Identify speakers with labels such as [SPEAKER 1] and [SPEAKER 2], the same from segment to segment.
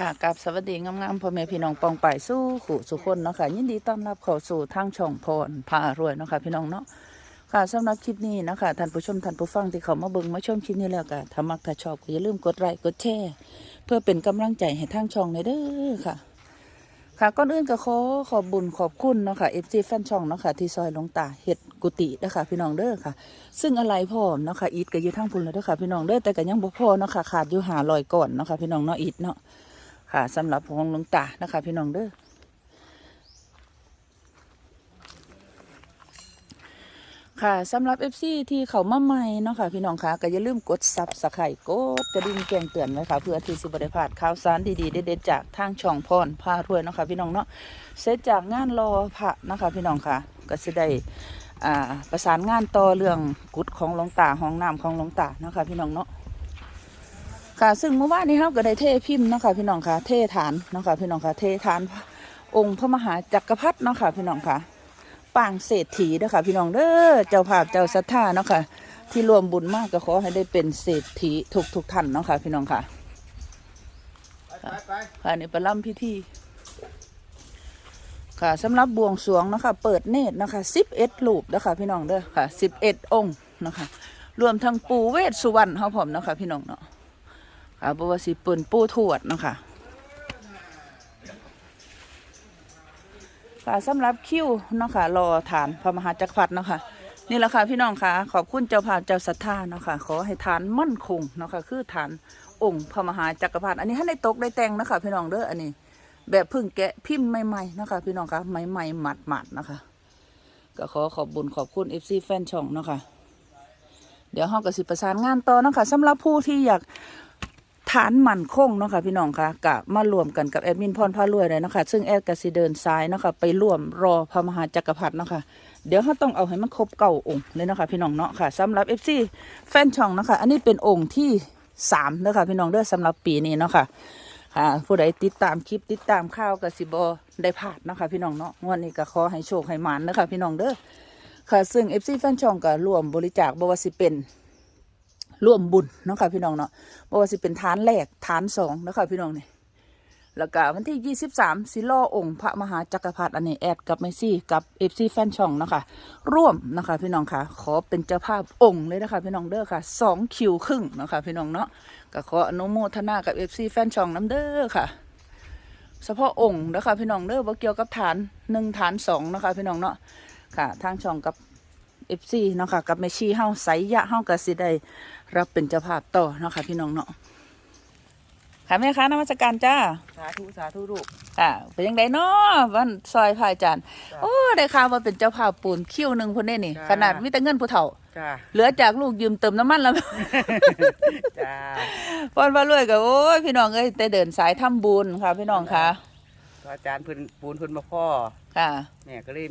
[SPEAKER 1] ค่ะกับสวัสดีงามๆพ่อแม่พี่น้องปองไปายสู้ขู่สุคนเนาะค่ะยินดีต้อนรับเข้าสู่ทางช่องพรพารวยเนาะค่ะพี่น้องเนาะค่ะสำหรับคลิปนี้นะคะท่านผู้ชมท่านผู้ฟังที่เขามาเบิ่งมาชมคลิปนี้แล้วก็ถ้ามักถ้าชอบก็อย่าลืมกดไลค์กดแชร์เพื่อเป็นกำลังใจให้ทางช่องในอยเด้อค่ะ ค่ะก่อนอื่นก็ขอขอบบุญขอบคุณเนาะค่ะเอฟซีแฟนช่องเนาะค่ะที่ซอยหลวงตาเฮ็ดกุฏินะคะพี่น้องเด้อค่ะ ซึ่งอะไรพ่อมเนาะค่ะอีทก็อยู่ทางพุ่นแล้วเด้อค่ะพี่น้องเด้อแต่ก็ยังบ่พอเนาะค่ะขาดอยู่หาลอยก่อนเนาะค่ะพี่น้องเนาะอีทเนาะ ค่ะสำหรับของหลวงตานะคะ พี่น้องเด้อค่ะสำหรับ FC ที่เขามาใหม่เนาะค่ะพี่น้องคะก็อย่าลืมกดซับสไครต์กดกระดิ่งแจ้งเตือนไว้ค่ะ เพื่อที่สิบได้พลาดข่าวสารดีๆเด็ดๆจากทางช่องพรพารวยเนาะค่ะพี่น้องเนาะเสร็จจากงานรอพระนะคะพี่น้องค่ะก็จะได้ประสานงานต่อเรื่องกุดของหลวงตาห้องน้ำของหลวงตาเนาะค่ะพี่น้องเนาะ ค่ะ ซึ่งเมื่อวานนี้เราก็ได้เทพิมพ์นะคะพี่น้องค่ะ เทฐานนะคะพี่น้องค่ะ เทฐานองค์พระมหาจักรพรรดินะคะพี่น้องค่ะปางเศรษฐีเด้อค่ะพี่น้องเด้อเจ้าภาพเจ้าศรัทธานะคะที่รวมบุญมากก็ขอให้ได้เป็นเศรษฐีทุกทุกท่านนะคะพี่น้องค่ะค่ะนี่ประลัมพิธีค่ะสำหรับบวงสรวงนะคะ เปิดเนตรนะคะสิบเอ็ดรูปนะคะพี่น้องเด้อค่ะสิบเอ็ดองค์นะคะรวมทั้งปูเวสสุวรรณเขาผมนะคะพี่น้องเนาะ ค่ะบวาสิปืนปูทวดเนาะค่ะค่ะสำหรับคิวเนาะค่ะรอฐานพระมหาจักรพรรดิเนาะค่ะนี่แหละค่ะพี่น้องค่ะ ขอบคุณเจ้าภาพเจ้าศรัทธาเนาะค่ะ ขอให้ฐานมั่นคงเนาะค่ะคือฐานองค์พระมหาจักรพรรดิอันนี้ให้ได้ตกได้แต่งนะคะพี่น้องเด้ออันนี้ แบบพึ่งแกะพิมพ์ใหม่ๆนะคะพี่น้องคะใหม่ๆหมัดๆนะคะ ก็ขอขอบบุญขอบคุณเอฟซีแฟนช่องเนาะคะเดี๋ยวห้องกสิประสานงานต่อเนาะคะสำหรับผู้ที่อยาก ฐานหมั่นคงเนาะค่ะพี่น้องคะกะมารวมกันกับแอดมินพรพารวยเลยเนาะคะซึ่งแอดกสิเดินซ้ายเนาะคะไปร่วมรอพระมหาจักรพรรดิเนาะคะเดี๋ยวเขาต้องเอาให้มันครบเก้าองค์เลยเนาะคะพี่น้องเนาะค่ะสำหรับเอฟซีแฟนช่องเนาะคะอันนี้เป็นองค์ที่สามเนาะคะพี่น้องเด้อสำหรับปีนี้เนาะค่ะค่ะผู้ใดติดตามคลิปติดตามข่าวกับสิบอได้พลาดเนาะคะพี่น้องเนาะงวันนี้ก็ขอให้โชคให้หมานนะคะพี่น้องเด้อค่ะซึ่งเอฟซีแฟนช่องก็ร่วมบริจาคบวาสิเป็น ร่วมบุญเนาะค่ะพี่น้องเนาะบวาสิเป็นฐานแรกฐานสองเนาะค่ะพี่น้องเนี่ยแล้วก็วันที่ยี่สิบสามสิล่อองค์พระมหาจักรพรรดิอันนี้แอดกับเมซี่กับเอฟซีแฟนช่องนะคะร่วมนะคะพี่น้องค่ะ ขอเป็นเจ้าภาพองค์เลยนะคะพี่น้องเด้อค่ะสองคิวครึ่งนะคะพี่น้องเนาะก็ขออนุโมทนากับเอฟซีแฟนช่องน้ำเด้อค่ะเฉพาะองค์นะคะพี่น้องเด้อบ่เกี่ยวกับฐานหนึ่งฐานสองนะคะพี่น้องเนาะค่ะ ทางช่องกับ เอฟซีเนาะค่ะกับแมชีเฮาไสยะเฮาก็สิได้รับเป็นเจ้าภาพต่อเนาะค่ะพี่น้องเนาะค่ะแม่ค้านมัสการจ้า
[SPEAKER 2] สาธุสาธุลูก
[SPEAKER 1] ค่ะเป็นยังไงเนาะวันซอยพายจานโอ้ได้ข่าวว่าเป็นเจ้าภาพปูนคิ้วหนึ่งคนนี้นี่ขนาดมีแต่เงินผู้เฒ่า
[SPEAKER 2] จ้า
[SPEAKER 1] เหลือจากลูกยืมเติมน้ำมันแล้ว
[SPEAKER 2] จ้า
[SPEAKER 1] พอนมารวยก็โอ้ยพี่น้องเอ้ยแต่เดินสายทำบุญค่ะพี่น้องค่ะ
[SPEAKER 2] อาจารย์เพื้นปูนเพื้นมาพ่อ
[SPEAKER 1] ค่ะ
[SPEAKER 2] แม่ก็เลย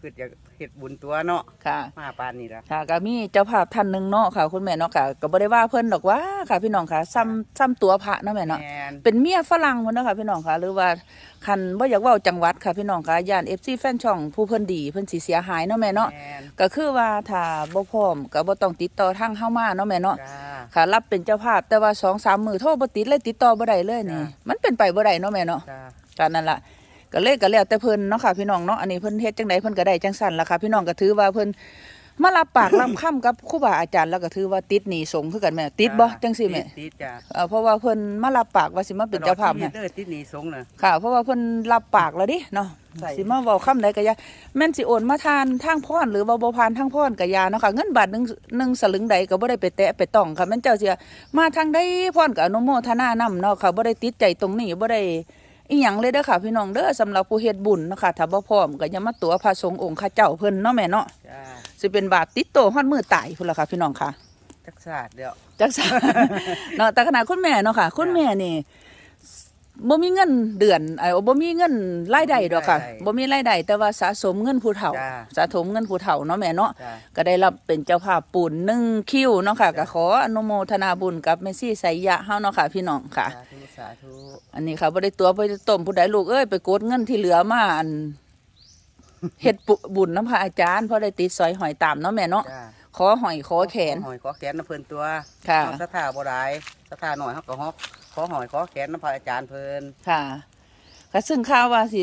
[SPEAKER 2] เกิดอยากเฮ็ดบุญตัวเนาะ
[SPEAKER 1] ค่ะ
[SPEAKER 2] มาปานนี่ละ
[SPEAKER 1] ค่ะก็มีเจ้าภาพท่านหนึ่งเนาะค่ะ คุณแม่เนาะค่ะก็บ่ได้ว่าเพิ่นดอกว่าค่ะพี่น้องค่ะซ้ำซ้ำตัวพระเนาะแม่เนาะ
[SPEAKER 2] แมน
[SPEAKER 1] เป็นเมียฝรั่งพุ่นเนาะค่ะพี่น้องค่ะ หรือว่าคันบ่อยากเว้าจังหวัดค่ะพี่น้องค่ะย่าน FC แฟนช่องผู้เพิ่นดีเพิ่นสิเสียหายเนาะแม่เนาะ
[SPEAKER 2] แมน
[SPEAKER 1] ก็คือว่าถ้าบ่พร้อมก็บ่ต้องติดต่อทางเฮามาเนาะแม่เนาะ
[SPEAKER 2] จ้า
[SPEAKER 1] ค่ะรับเป็นเจ้าภาพแต่ว่า2-3มื้อโทรบ่ติดเลยติดต่อบ่ได้เลยนี่
[SPEAKER 2] จ้ะ
[SPEAKER 1] มันเป็นไปบ่ได้เนาะแม่เนาะ
[SPEAKER 2] จ้า
[SPEAKER 1] การนั่นละ ก็เลยก็แล้วแต่เพิ่นเนาะค่ะพี่น้องเนาะอันนี้เพิ่นเฮ็ดจังไดเพิ่นก็ได้จังสั่นล่ะค่ะพี่น้องก็ถือว่าเพิ่นมารับปากรับคำกับครูบาอาจารย์แล้วก็ถือว่าติดหนี้สงฆ์คือกันแม่ติดบ่จังซี่แม่
[SPEAKER 2] ติดติดจ้า
[SPEAKER 1] เอ่อเพราะว่าเพิ่นมารับปากว่าสิมาเป็นเจ้าภาพ
[SPEAKER 2] ตลอ
[SPEAKER 1] แม่
[SPEAKER 2] ดชีวิตเด้อติดหนีสงฆ์น่ะ
[SPEAKER 1] ค่ะ เพราะว่าเพิ่นรับปากแล้วดิเนาะ
[SPEAKER 2] ใช่
[SPEAKER 1] สิมาเว้าคำใดก็อย่าแม่นสิโอนมาทานทางพรหรือว่าบ่ผ่านทางพรก็อย่าเนาะค่ะเงินบาทหนึงหนึงสลึงใดก็บ่ได้ไปแตะไปต้องค่ะแม่นเจ้าสิมาทางใดพรก็อนุโมทนานํเนาะค่ะบ่ได้ติดใจตรงนี้บ่ได้ อีหยังเลยเด้อค่ะ พี่น้องเด้อสำหรับผู้เฮ็ดบุญเนาะคะถ้าบ่พร้อมก็อย่ามาตัวพระสงฆ์องค์ข้าเจ้าเพิ่นเนาะแม่เนาะ
[SPEAKER 2] จ้า
[SPEAKER 1] สิเป็นบาปติดโตฮอดมือตายพุ่นล่ะค่ะ พี่น้องค่ะ
[SPEAKER 2] จักศาสตร์เดี๋ยว
[SPEAKER 1] จักษาเนาะแต่ขณะคุณแม่เนาะค่ะ คุณแม่นี่ บ่มีเงินเดือนไอ้บ่มีเงินรายได้ดอกค่ะบ่มีรายได้แต่ว่าสะสมเงินผู้เฒ่า
[SPEAKER 2] จ้า
[SPEAKER 1] สะสมเงินผู้เฒ่าเนาะแม่เนาะ
[SPEAKER 2] จ้า
[SPEAKER 1] ก็ได้รับเป็นเจ้าภาพปูนหนึ่งคิวเนาะค่ะก็ขออนุโมทนาบุญกับเมซี่ไสยะเฮาเนาะค่ะ พี่น้องค่ะ
[SPEAKER 2] สาธุสาธุ
[SPEAKER 1] อันนี้ค่ะบ่ได้ตัวบ่ได้ต้มผู้ใดลูกเอ้ยไปกดเงินที่เหลือมาอันเฮ็ดปุบุญน้ำพระอาจารย์เพราะได้ติดสอยหอยตามเนาะแม่เนาะ
[SPEAKER 2] จ้า
[SPEAKER 1] ขอหอยขอแขน
[SPEAKER 2] หอยขอแขนน้ำเพิ่นตัว
[SPEAKER 1] ค่ะ
[SPEAKER 2] เฮาศรัทธาบ่ได้ศรัทธาหน่อยเฮาก็ฮอกข ออหอยขอแขนน้ำพระอาจารย์เพิ่น
[SPEAKER 1] ค่ะก็ซึ่งข่าวว่าสิ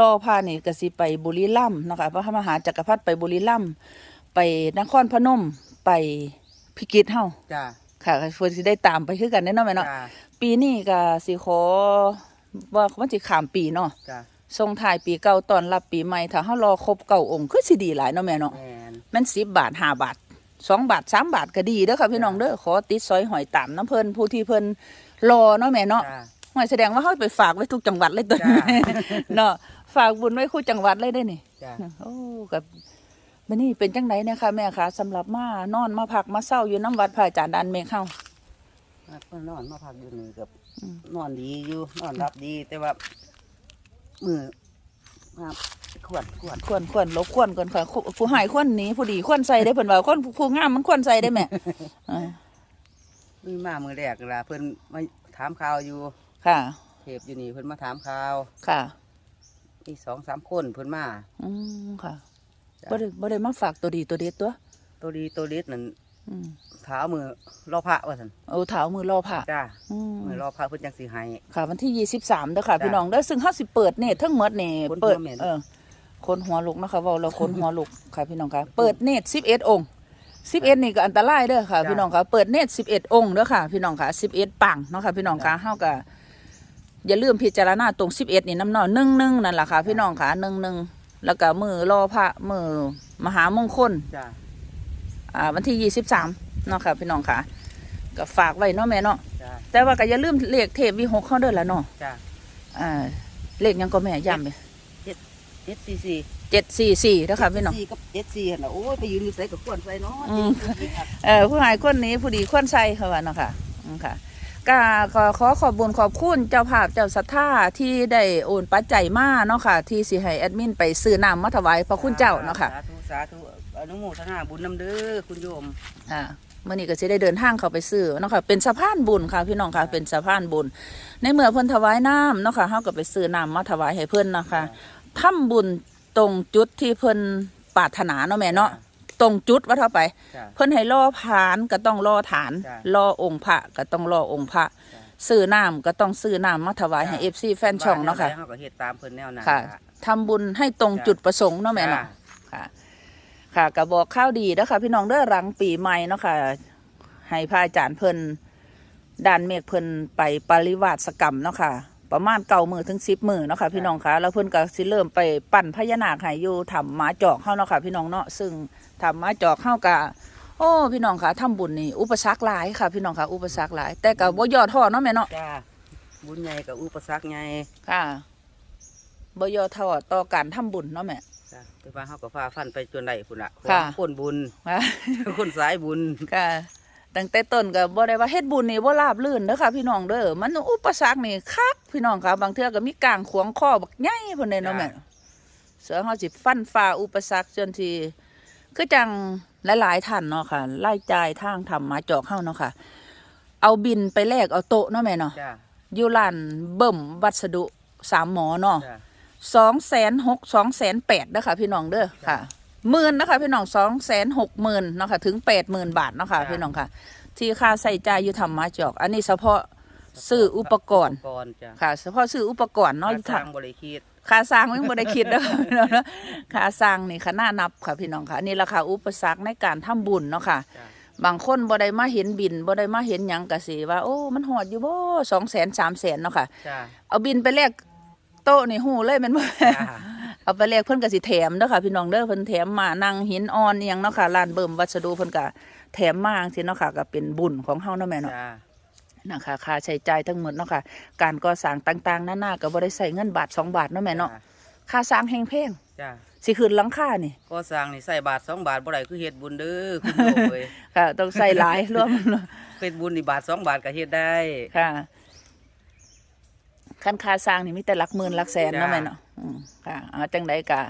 [SPEAKER 1] รอพานี่ก็สิไปบุรีรัมย์เนาะคะพระมหาจักรพรรดิไปบุรีรัมย์ไปนครพนมไปพิกิตเฮา
[SPEAKER 2] จ้า
[SPEAKER 1] ค่ะก็เพิ่นสิได้ตามไปคือกันแน่เนาะแม่เนาะ
[SPEAKER 2] จ้า
[SPEAKER 1] ปีนี้ก็สิขอว่ามันสิข้ามปีเนาะ
[SPEAKER 2] จ้า
[SPEAKER 1] ส่งท้ายปีเก่าต้อนรับปีใหม่ถ้าเฮารอครบเก้าองค์คือสิดีหลายเนาะแม่เนาะ
[SPEAKER 2] แมน
[SPEAKER 1] มัน10บาท5บาท สองบาทสามบาทก็ดีเด้อค่ะพี่น้องเด้อขอติดซอยหอยตามน้ำเพิ่นผู้ที่เพิ่นรอเนาะแม่เนาะ
[SPEAKER 2] จ้า
[SPEAKER 1] หอยแสดงว่าเขาไปฝากไว้ทุกจังหวัดเลยตัว
[SPEAKER 2] จ้า
[SPEAKER 1] เนาะฝากบุญไว้คู่จังหวัดเลยได้นี่
[SPEAKER 2] จ้า
[SPEAKER 1] โอ้กับบันนี้เป็นจังไหนเนี่ยค่ะแม่คะสำหรับมานอนมาพักมาเศร้าอยู่น้ำวัดพระอาจารย์ดันเมฆเข้า
[SPEAKER 2] มาเพิ่นนอนมาพักอยู่นี่กับ
[SPEAKER 1] อืม
[SPEAKER 2] นอนดีอยู่นอนรับดีแต่ว่ามือครับ ขวดขวด
[SPEAKER 1] ควรควรลบควรก่อนค่ะผู้ผู้หายควรหนี้ผู้ดีควรใส่ได้เพิ่นว่าคนผู้งามมันควรใส่ได้แม่อ่า
[SPEAKER 2] มีมามือแรกล่ะเพิ่นมาถามข่าวอยู่
[SPEAKER 1] ค่ะ
[SPEAKER 2] เทปอยู่นี่เพิ่นมาถามข่าว
[SPEAKER 1] ค่ะ
[SPEAKER 2] มีสองสามคนเพิ่นมา
[SPEAKER 1] อืมค่ะ
[SPEAKER 2] จ้ะ
[SPEAKER 1] บ่ได้บ่ได้มาฝากตัวดีตัวเด็ดตัว
[SPEAKER 2] ตัวดีตัวเล็ดนั่น
[SPEAKER 1] อืม
[SPEAKER 2] เท้ามือรอพระว่าซั่น
[SPEAKER 1] เอาเท้ามือรอผ่า
[SPEAKER 2] จ้า
[SPEAKER 1] อืม
[SPEAKER 2] มือรอพระเพิ่นจังสิให้
[SPEAKER 1] ค่ะวันที่ยี่สิบสามเด้อค่ะ
[SPEAKER 2] จ้ะ
[SPEAKER 1] พี่น้องเด้อซึ่งเฮาสิเปิดเนตทั้งหมดนี่
[SPEAKER 2] คนหัว
[SPEAKER 1] เปิด
[SPEAKER 2] แม่น
[SPEAKER 1] เออ คนหัวลุกนะคะเว้าแล้วคนหัวลุกค่ะพี่น้องค่ะเปิดเนตสิบเอ็ดองค์สิบเอ็ดนี่ก็อันตรายเด้อค่ะ
[SPEAKER 2] จ้ะ
[SPEAKER 1] พี่น้องค่ะเปิดเนตสิบเอ็ดองค์เด้อค่ะ พี่น้องค่ะสิบเอ็ดปังเนาะค่ะพี่น้องค่ะเฮาก็อย่าลืมพิจารณาตรงสิบเอ็ดนี่น้ำเนอหนึ่งหนึ่งนั่นแหละค่ะ พี่น้องค่ะหนึ่งหนึ่งแล้วก็มือรอพระมือมหามงคล
[SPEAKER 2] จ้า
[SPEAKER 1] อ่าวันที่ยี่สิบสามเนาะค่ะ พี่น้องค่ะก็ฝากไว้เนาะแม่เนาะ
[SPEAKER 2] จ้า
[SPEAKER 1] แต่ว่าก็อย่าลืมเลขเทพวิหกเข้าเด้อละเนาะ
[SPEAKER 2] จ้า
[SPEAKER 1] อ่าเลขหยังก็แม่ย้ำเลย
[SPEAKER 2] เจ็ดสี่สี่
[SPEAKER 1] เจ็ดสี่สี่นะคะพี่น้อง
[SPEAKER 2] สี่กับเจ็ดสี่หั่นน่ะโอ้ยไปยืนอยู่ใส่กับขวดใส่เนาะ
[SPEAKER 1] อืม
[SPEAKER 2] เจ็ดสี่ครับ
[SPEAKER 1] เออผู้หายคนนี้ผู้ดีคนใส่เขาว่าเนาะค่ะอืมค่ะก็ขอขอขอบบุญขอบคุณเจ้าภาพเจ้าศรัทธาที่ได้โอนปัจจัยมาเนาะค่ะ ที่สิให้แอดมินไปซื้อน้ำมาถวายพระคุณเจ้าเนาะค่ะ
[SPEAKER 2] สาธุสาธุอนุโมทนาบุญนำเด้อคุณโยม
[SPEAKER 1] อ่าเมื่อนี้ก็จะได้เดินทางเข้าไปซื้อเนาะค่ะเป็นสะพานบุญค่ะพี่น้องค่ะเป็นสะพานบุญ ในเมื่อเพิ่นถวายน้ำเนาะค่ะเฮาก็ไปซื้อน้ำมาถวายให้เพิ่นเนาะค่ะ ทำบุญตรงจุดที่เพิ่นปรารถนาเนาะแม่เนาะตรงจุดว่าเท่าไป
[SPEAKER 2] จ้า
[SPEAKER 1] เพิ่นให้รอผานก็ต้องรอฐาน
[SPEAKER 2] จ้ะ
[SPEAKER 1] รอองค์พระก็ต้องรอองค์พระ
[SPEAKER 2] จ้ะ
[SPEAKER 1] ซื้อน้ำก็ต้องซื้อน้ำมาถวายให้
[SPEAKER 2] จ้ะ
[SPEAKER 1] FC แฟนช่องเนาะค่ะ
[SPEAKER 2] เฮาก็เฮ็ดตามเพิ่นแนวนั้น
[SPEAKER 1] ค่ะ
[SPEAKER 2] ล่
[SPEAKER 1] ทำบุญให้ตรง
[SPEAKER 2] จ้ะ
[SPEAKER 1] จุดประสงค์เนาะแม่เนาะ
[SPEAKER 2] จ้
[SPEAKER 1] ค่ะ ค่ะก็บอกข้าวดีเด้อค่ะพี่น้องเด้อหลังปีใหม่เนาะค่ะ ให้พระอาจารย์เพิ่นด้านเมฆเพิ่นไปปริวาสกรรมเนาะค่ะ ประมาณเก้ามือถึงสิบมือเนาะค่ะพี่น้องคะแล้วเพิ่นก็สิเริ่มไปปั่นพญานาคให้อยู่ทำหมาจอกเฮาเนาะค่ะพี่น้องเนาะซึ่งทำหมาจอกเฮากะโอ้พี่น้องคะทำบุญนี่อุปสรรคหลายค่ะ พี่น้องคะอุปสรรคหลาย แต่ก็บ่ย่อท้อเนาะแม่เนาะ
[SPEAKER 2] จ้าบุญใหญ่กับอุปสรรคใหญ่
[SPEAKER 1] ค่ะบ่ย่อท้อต่อการทำบุญเนาะแม่
[SPEAKER 2] จ้าแต่ว่าเฮาก็ฟ้าฟันไปจนได้พุ่นล่ะ
[SPEAKER 1] ค่ะ
[SPEAKER 2] คนบุญ
[SPEAKER 1] ค่ะ
[SPEAKER 2] คนสายบุญ
[SPEAKER 1] ค่ะตั้งแต่ต้นก็บ่ได้ว่าเฮ็ดบุญนี่บ่ราบรื่นเด้อค่ะพี่น้องเด้อมันอุปสรรคนี่คัก พี่น้องค่ะบางเทื่อก็มีกลางขวางคอบักใหญ่พุ่นเด้เนาะแม่เสือเฮาสิฟันฝ่าอุปสรรคจนที่คือจังหลายๆท่านเนาะค่ะรายจ่ายทางทำมาจอกเฮาเนาะค่ะ เอาบินไปแลกเอาโต๊ะเนาะแม่เนาะ
[SPEAKER 2] จ้า
[SPEAKER 1] อยู่ร้านเบิ่มวัสดุสามหมอเนาะ
[SPEAKER 2] จ้า
[SPEAKER 1] สองแสนหกสองแสนแปดนะคะพี่น้องเด้อค่ะหมื่นนะคะพี่น้องสองแสนหกหมื่นเนาะค่ะถึงแปดหมื่นบาทเนาะค่ะพี่น้องค่ะ ที่ค่าใส่ใจายอยู่ทำมาจอก อันนี้เฉพาะ ซื้ออุปกรณ์
[SPEAKER 2] อุปกรณ์จ้า
[SPEAKER 1] ค่ะเฉพาะซื้ออุปกรณ์เนาะอยู่
[SPEAKER 2] ทา
[SPEAKER 1] ทาง
[SPEAKER 2] งบริคิด
[SPEAKER 1] ค่าสร้างยังบ่ได้คิดเด้อพี่น้องเนาะค่าสร้างนี่ค่ะน่านับค่ะพี่น้องค่ะอันนี่ราคาอุปสรรคในการทำบุญเนาะค่ะ
[SPEAKER 2] จ้า
[SPEAKER 1] บางคนบ่ได้มาเห็นบินบ่ได้มาเห็นหยังก็สิว่า โอ้มันหอดอยู่บ่สองแสนสามแสนเนาะค่ะ
[SPEAKER 2] จ้า
[SPEAKER 1] เอาบินไปแลกโต๊ะนี่หูเลยแมันบ่
[SPEAKER 2] จ้า
[SPEAKER 1] เอาไปแลกเพิ่นก็สิแถมเด้อค่ะพี่น้องเด้อเพิ่นแถมมานั่งหินอ่อนอหยังเนาะค่ะร้านเบิ่มวัสดุเพิ่นก็แถมมาจังซี่เนาะค่ะก็เป็นบุญของเฮาเนาะแม่เนาะ
[SPEAKER 2] จ้า
[SPEAKER 1] นะคะ ค่าใช้จ่ายทั้งหมดเนาะค่ะ การก่อสร้างต่างๆนานาก็บ่ได้ใช้เงินบาทสองบาทเนาะแม่เนาะ ค่าสร้างแพงแพง
[SPEAKER 2] จ้า
[SPEAKER 1] สิขึ้นหลังคานี่
[SPEAKER 2] ก็สร้างนี่ใส่บาทสองบาทบ่ได้คือเฮ็ดบุญเด้อคุณโยมเอ้ย
[SPEAKER 1] ค่ะ ต้องใส่หลายรวม
[SPEAKER 2] เฮ็ดบุญนี่บาทสองบาทก็เฮ็ดได้
[SPEAKER 1] ค่ะคันค่าสร้างนี่มีแต่หลักหมื่นหลักแสนเนาะ
[SPEAKER 2] จ้า
[SPEAKER 1] แม่เนาะอืมค่ะเอาจังไดก็ข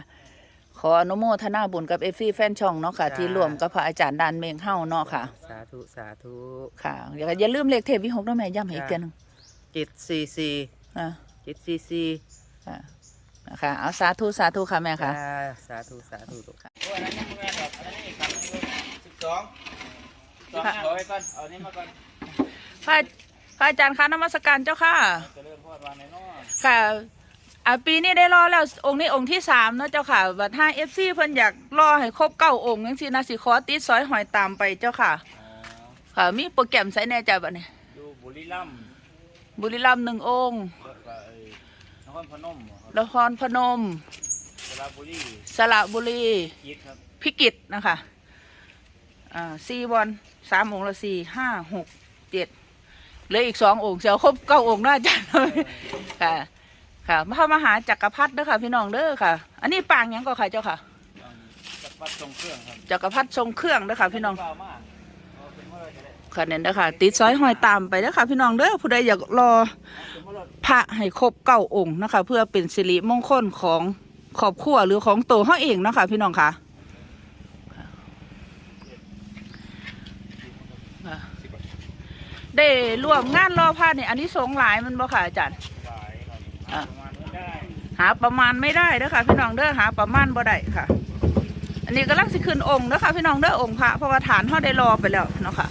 [SPEAKER 1] ออนุโมทนาบุญกับเอฟซีแฟนช่องเนาะค่ะ ที่ร่วมกับพระอาจารย์ดานเมงเฮาเนาะค่ะ
[SPEAKER 2] สาธุสาธุ
[SPEAKER 1] ค่ะอย่าอย่าลืมเลขเทพวิหกเนาะแม่ย้ำให้อีกเทียหนึง
[SPEAKER 2] เจ็ดสี่สี่
[SPEAKER 1] อ่า
[SPEAKER 2] เจ็ดสี่สี่
[SPEAKER 1] ค่ะนะคะเอาสาธุสาธุค่ะแม่ค่ะ
[SPEAKER 2] จ้าสาธุสาธุลูก
[SPEAKER 3] โอ้ยอันนั้นยังไม่แม่นหรอกอันนั้นนี่คำนึงสิบสองสิบสองเอาไว้ก่อน เอานี่มาก่อน
[SPEAKER 1] พระพระอาจารย์คะนมัสการเจ้าค่ะ
[SPEAKER 3] จะเริ่มพอดวางในนอก
[SPEAKER 1] ค่ะ อ่าปีนี้ได้รอแล้วองค์นี้องค์ที่สามเนาะเจ้าค่ะบัดห้าเอฟซีเพิ่นอยากรอให้ครบเก้าองค์จังซี่นะสิขอติดซอยหอยตามไปเจ้าค่ะ
[SPEAKER 3] อ๋อ
[SPEAKER 1] ค่ะมีโปรแกรมใส่แน่ใจบัดนี้
[SPEAKER 3] อยู่บุรีรัมย์
[SPEAKER 1] บุรีรัมย์หนึ่งองค์
[SPEAKER 3] แล้วก็ไอ้นครพนมครับ
[SPEAKER 1] นครพนม
[SPEAKER 3] สระบุรี
[SPEAKER 1] สระบุรี
[SPEAKER 3] คิดครับ
[SPEAKER 1] พิกิตนะคะ อ่าสี่วันสามองค์ละสี่ห้าหกเจ็ดเหลืออีกสององค์เสียวครบเก้าองค์น่าจะเลยค่ะ ค่ะพระมหาจักรพรรดิเด้อค่ะ พี่น้องเด้อค่ะ อันนี้ปางหยังก็ค่ะเจ้าค่ะ
[SPEAKER 3] อืมจักรพรรดิทรงเครื่องครับ
[SPEAKER 1] จักรพรรดิทรงเครื่องเด้อค่ะ พี่น้อง
[SPEAKER 3] เปล่ามากเอาเป็นว่าจะได้
[SPEAKER 1] ค่ะเนี่ยเด้อค่ะ ติดซอยหอยตามไปเด้อค่ะ พี่น้องเด้อผู้ใดอยากรอ
[SPEAKER 3] เป็นว่าเรา
[SPEAKER 1] พระให้ครบเก้าองค์นะคะ เพื่อเป็นสิริมงคลของครอบครัวหรือของตัวเขาเองเนาะคะพี่น้องค่ะค่ะ ได้ร่วมงานรอพระเนี่ยอันนี้สงส์หลายมันบ่ค่ะอาจารย์ หาประมาณไม่ได้เด้อค่ะ พี่น้องเด้อหาประมาณบ่ได้ค่ะ อันนี้กำลังสิขึ้นองค์เด้อค่ะ พี่น้องเด้อองค์พระเพราะว่าฐานเขาได้รอไปแล้วเนาะค่ะ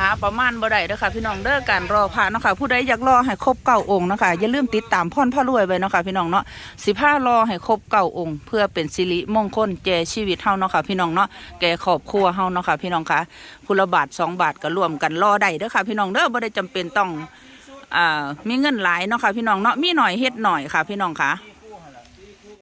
[SPEAKER 1] หาประมาณบ่ได้เด้อค่ะ พี่น้องเด้อการรอพระเนาะค่ะ ผู้ใดอยากรอให้ครบเก้าองค์เนาะค่ะอย่าลืมติดตามพ่อนพ่อรวยไว้เนาะค่ะพี่น้องเนาะสิบห้ารอให้ครบเก้าองค์ เพื่อเป็นสิริมงคลแก่ชีวิตเฮาเนาะค่ะ พี่น้องเนาะแก่ครอบครัวเฮาเนาะค่ะ พี่น้องค่ะพุละบาทสองบาทก็ร่วมกันรอได้เด้อค่ะ พี่น้องเด้อบ่ได้จำเป็นต้อง อ่ามีเงินหลายเนาะค่ะพี่น้องเนาะมีหน่อยเฮ็ดหน่อยค่ะ พี่น้องค่ะ